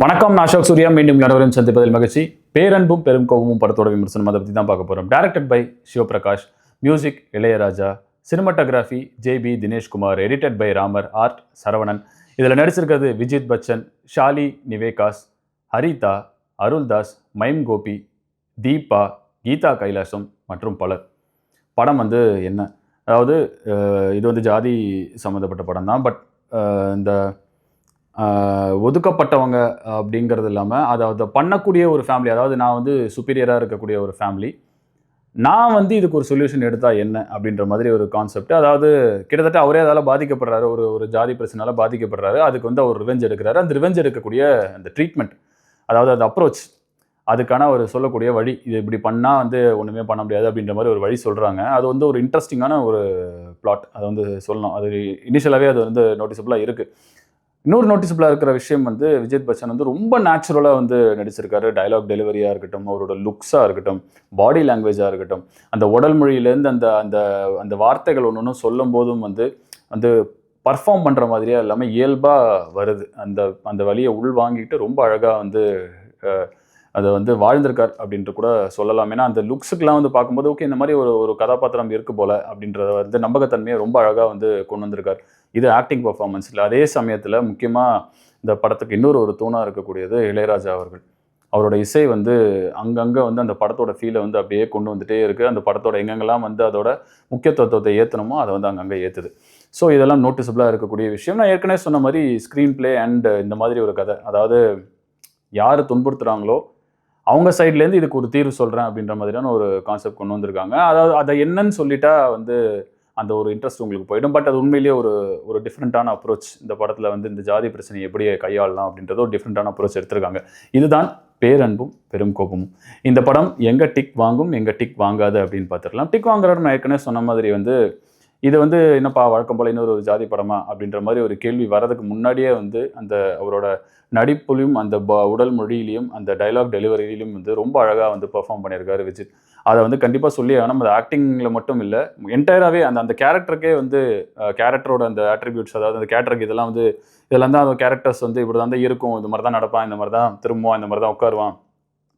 வணக்கம் நான் அசோக் சூர்யா. மீண்டும் அனைவரும் சந்திப்பதில் மகிழ்ச்சி. பேரன்பும் பெரும் கோபமும் படத்தோட விமர்சனம் அதை பற்றி தான் பார்க்க போகிறோம் directed by Sivaprakash music Ilaiyaraaja cinematography JB Dineshkumar edited by Ramar art Saravanan. இதில் நடிச்சிருக்கிறது விஜித் பச்சன் ஷாலி நிவேகாஸ் ஹரிதா அருள்தாஸ் மைம் கோபி தீபா கீதா கைலாசம் மற்றும் பலர். படம் வந்து என்ன? அதாவது இது வந்து ஜாதி சம்மந்தப்பட்ட படம் தான். பட் இந்த ஒதுக்கப்பட்டவங்க அப்படிங்கிறது இல்லாமல் அதை அதை பண்ணக்கூடிய ஒரு ஃபேமிலி அதாவது நான் வந்து சுப்பீரியராக இருக்கக்கூடிய ஒரு ஃபேமிலி நான் வந்து இதுக்கு ஒரு சொல்யூஷன் எடுத்தால் என்ன அப்படின்ற மாதிரி ஒரு கான்செப்ட் அதாவது கிட்டத்தட்ட அவரே அதால் பாதிக்கப்படுறாரு ஒரு ஒரு ஜாதி பிரச்சனால பாதிக்கப்படுறாரு. அதுக்கு வந்து அவர் ரிவெஞ்ச் எடுக்கிறாரு. அந்த ரிவெஞ்ச் எடுக்கக்கூடிய அந்த ட்ரீட்மெண்ட் அதாவது அந்த அப்ரோச் அதுக்கான ஒரு சொல்லக்கூடிய வழி இது இப்படி பண்ணால் வந்து ஒன்றுமே பண்ண முடியாது அப்படின்ற மாதிரி ஒரு வழி சொல்கிறாங்க அது வந்து ஒரு இன்ட்ரெஸ்டிங்கான ஒரு பிளாட் அதை வந்து சொல்லணும். அது இனிஷியலாகவே அது வந்து நோட்டிசபிளாக இருக்குது இன்னொரு நோட்டிசபிளாக இருக்கிற விஷயம் வந்து விஜய் பச்சன் வந்து ரொம்ப நேச்சுரலாக வந்து நடிச்சிருக்காரு. டைலாக் டெலிவரியாக இருக்கட்டும் அவரோட லுக்ஸாக இருக்கட்டும் பாடி லாங்குவேஜாக இருக்கட்டும். அந்த உடல் மொழியிலேருந்து அந்த அந்த அந்த வார்த்தைகள் ஒன்று ஒன்று சொல்லும் போதும் வந்து வந்து பர்ஃபார்ம் பண்ணுற மாதிரியாக இல்லாமல் இயல்பாக வருது. அந்த அந்த வழியை உள் வாங்கிட்டு ரொம்ப அழகாக வந்து அதை வந்து வாழ்ந்திருக்கார் அப்படின்ட்டு கூட சொல்லலாம். ஏன்னா அந்த லுக்ஸுக்கெலாம் வந்து பார்க்கும்போது ஓகே இந்த மாதிரி ஒரு ஒரு கதாபாத்திரம் இருக்குது போல அப்படின்றத வந்து நம்பகத்தன்மையை ரொம்ப அழகாக வந்து கொண்டு வந்திருக்கார். இது ஆக்டிங் பர்ஃபார்மன்ஸில் அதே சமயத்தில் முக்கியமாக இந்த படத்துக்கு இன்னொரு ஒரு தூணாக இருக்கக்கூடியது இளையராஜா அவர்கள். அவரோட இசை வந்து அங்கங்கே வந்து அந்த படத்தோட ஃபீலை வந்து அப்படியே கொண்டு வந்துகிட்டே இருக்குது அந்த படத்தோட எங்கெங்கெல்லாம் வந்து அதோட முக்கியத்துவத்தை ஏற்றணுமோ அதை வந்து அங்கங்கே ஏற்றுது ஸோ இதெல்லாம் நோட்டிசபிளாக இருக்கக்கூடிய விஷயம். நான் ஏற்கனவே சொன்ன மாதிரி ஸ்க்ரீன் ப்ளே அண்ட் இந்த மாதிரி ஒரு கதை. அதாவது யார் துன்புறுத்துகிறாங்களோ அவங்க சைட்லேருந்து இதுக்கு ஒரு தீர்வு சொல்கிறேன் அப்படின்ற மாதிரியான ஒரு கான்செப்ட் கொண்டு வந்திருக்காங்க. அதாவது அதை என்னன்னு சொல்லிட்டா வந்து அந்த ஒரு இன்ட்ரெஸ்ட் உங்களுக்கு போயிடும். பட் அது உண்மையிலேயே ஒரு ஒரு டிஃப்ரெண்ட்டான அப்ரோச் இந்த படத்தில் வந்து இந்த ஜாதி பிரச்சனையை எப்படி கையாளலாம் அப்படின்றத ஒரு டிஃப்ரெண்ட்டான அப்ரோச் எடுத்திருக்காங்க. இதுதான் பேரன்பும் பெரும் கோபமும். இந்த படம் எங்கே டிக் வாங்கும் எங்கே டிக் வாங்காது அப்படின்னு பார்த்துடலாம். டிக் வாங்குறவர் நான் ஏற்கனவே சொன்ன மாதிரி வந்து இது வந்து என்னப்பா வழக்கம் போல இன்னொரு ஒரு ஜாதி படமா அப்படின்ற மாதிரி ஒரு கேள்வி வரதுக்கு முன்னாடியே வந்து அந்த அவரோட நடிப்புலையும் அந்த ப- உடல் மொழியிலையும் அந்த டைலாக் டெலிவரியிலையும் வந்து ரொம்ப அழகாக வந்து பெர்ஃபார்ம் பண்ணியிருக்காரு விஜித். அதை வந்து கண்டிப்பாக சொல்லி ஆனால் அது ஆக்டிங்கில் மட்டும் இல்லை என்டையராகவே அந்த அந்த கேரக்டருக்கே வந்து கேரக்டரோட அந்த ஆட்ரிபியூட்ஸ் அதாவது அந்த கேரக்டருக்கு இதெல்லாம் வந்து இதெல்லாம் தான் அந்த கேரக்டர்ஸ் வந்து இப்படி தான் இருக்கும் இந்த மாதிரி தான் நடப்பான் இந்த மாதிரி தான் திரும்புவான் இந்த மாதிரி தான் உட்காருவான்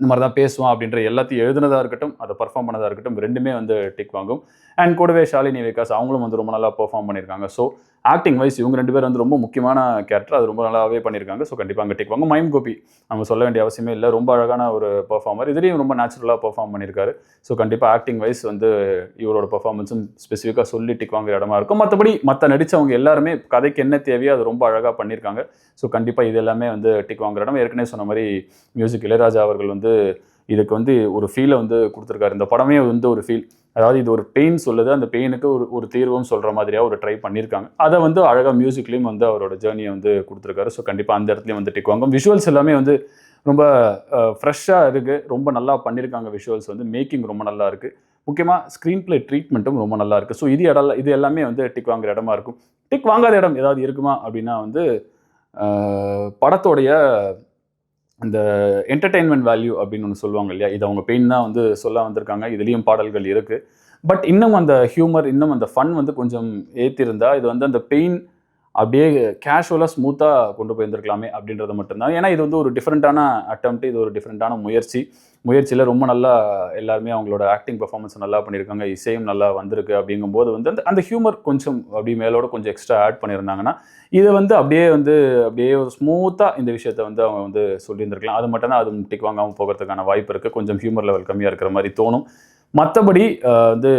இந்த மாதிரி தான் பேசுவான் அப்படின்ற எல்லாத்தையும் எழுதுனதா இருக்கட்டும் அதை பர்ஃபார்ம் பண்ணதா இருக்கட்டும் ரெண்டுமே வந்து டிக் வாங்கும். அண்ட் கூடவே ஷாலினி விகாஸ் அவங்களும் வந்து ரொம்ப நல்லா பெர்ஃபார்ம் பண்ணியிருக்காங்க. ஸோ ஆக்டிங் வைஸ் இவங்க ரெண்டு பேர் வந்து ரொம்ப முக்கியமான கேரக்டர் அது ரொம்ப நல்லாவே பண்ணியிருக்காங்க. ஸோ கண்டிப்பாக அங்கே டிக் வாங்க. மைம் கோபி நம்ம சொல்ல வேண்டிய அவசியமே இல்லை. ரொம்ப அழகான ஒரு பர்ஃபார்மர் இதுலேயும் ரொம்ப நேச்சுரலாக பர்ஃபார்ம் பண்ணியிருக்காரு. ஸோ கண்டிப்பாக ஆக்டிங் வைஸ் வந்து இவரோட பர்ஃபார்மன்ஸும் ஸ்பெசிஃபிக்காக சொல்லி டிக் வாங்குற இடமா இருக்கும். மற்றபடி மற்ற நடித்தவங்க எல்லாருமே கதைக்கு என்ன தேவையோ அது ரொம்ப அழகாக பண்ணியிருக்காங்க. ஸோ கண்டிப்பாக இது எல்லாமே வந்து டிக் வாங்குற இடம். ஏற்கனவே சொன்ன மாதிரி மியூசிக் இளையராஜா அவர்கள் வந்து இதுக்கு வந்து ஒரு ஃபீலை வந்து கொடுத்துருக்காரு. இந்த படமே வந்து ஒரு ஃபீல் அதாவது இது ஒரு பெயின் சொல்லுது அந்த பெயினுக்கு ஒரு ஒரு தீர்வும் சொல்கிற மாதிரியாக ஒரு ட்ரை பண்ணியிருக்காங்க அதை வந்து அழகாக மியூசிக்லேயும் வந்து அவரோட ஜேர்னியை வந்து கொடுத்துருக்காரு. ஸோ கண்டிப்பாக அந்த இடத்துலையும் வந்து டிக் விஷுவல்ஸ் எல்லாமே வந்து ரொம்ப ஃப்ரெஷ்ஷாக இருக்குது ரொம்ப நல்லா பண்ணியிருக்காங்க விஷுவல்ஸ் வந்து. மேக்கிங் ரொம்ப நல்லா இருக்குது முக்கியமாக ஸ்க்ரீன் ப்ளே ட்ரீட்மெண்ட்டும் ரொம்ப நல்லா இருக்குது ஸோ இது இடம் இது எல்லாமே வந்து டிக் வாங்குற இடமா இருக்கும். டிக் வாங்காத இடம் ஏதாவது இருக்குமா அப்படின்னா வந்து படத்தோடைய அந்த என்டர்டெயின்மெண்ட் வேல்யூ அப்படின்னு ஒன்று சொல்லுவாங்க இல்லையா? இது அவங்க பெயின் தான் வந்து சொல்ல வந்திருக்காங்க. இதுலேயும் பாடல்கள் இருக்குது பட் இன்னும் அந்த ஹியூமர் இன்னும் அந்த ஃபன் வந்து கொஞ்சம் ஏற்றிருந்தா இது வந்து அந்த பெயின் அப்படியே கேஷுவலாக ஸ்மூத்தாக கொண்டு போயிருந்திருக்கலாமே அப்படின்றது மட்டும்தான். ஏன்னா இது வந்து ஒரு டிஃப்ரெண்ட்டான அட்டம்ப்ட் இது ஒரு டிஃப்ரெண்ட்டான முயற்சி. முயற்சியில் ரொம்ப நல்லா எல்லாருமே அவங்களோட ஆக்டிங் பர்ஃபார்மன்ஸ் நல்லா பண்ணியிருக்காங்க. இசையும் நல்லா வந்திருக்கு அப்படிங்கும்போது வந்து அந்த அந்த ஹியூமர் கொஞ்சம் அப்படி மேலோட கொஞ்சம் எக்ஸ்ட்ரா ஆட் பண்ணியிருந்தாங்கன்னா இது வந்து அப்படியே வந்து அப்படியே ஒரு ஸ்மூத்தாக இந்த விஷயத்தை வந்து அவங்க வந்து சொல்லியிருந்திருக்கலாம். அது மட்டும் தான் அது டிக் வாங்காமல் போகிறதுக்கான வாய்ப்பு இருக்குது கொஞ்சம் ஹியூமர் லெவல் கம்மியாக இருக்கிற மாதிரி தோணும். மற்றபடி வந்து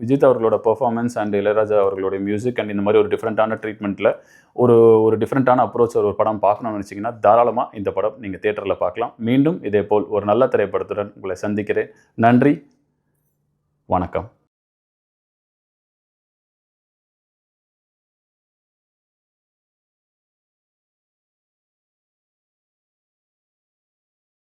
விஜித் அவர்களோட பெர்ஃபார்மன்ஸ் அண்ட் இளையராஜா அவர்களுடைய மியூசிக் அண்ட் இந்த மாதிரி ஒரு டிஃப்ரெண்ட்டான ட்ரீட்மெண்ட்டில் ஒரு ஒரு டிஃப்ரெண்ட்டான அப்ரோச் ஒரு படம் பார்க்கணும்னு நினச்சிங்கன்னா தாராளமாக இந்த படம் நீங்கள் தேட்டரில் பார்க்கலாம். மீண்டும் இதே போல் ஒரு நல்ல திரைப்படத்துடன் உங்களை சந்திக்கிறேன். நன்றி. வணக்கம்.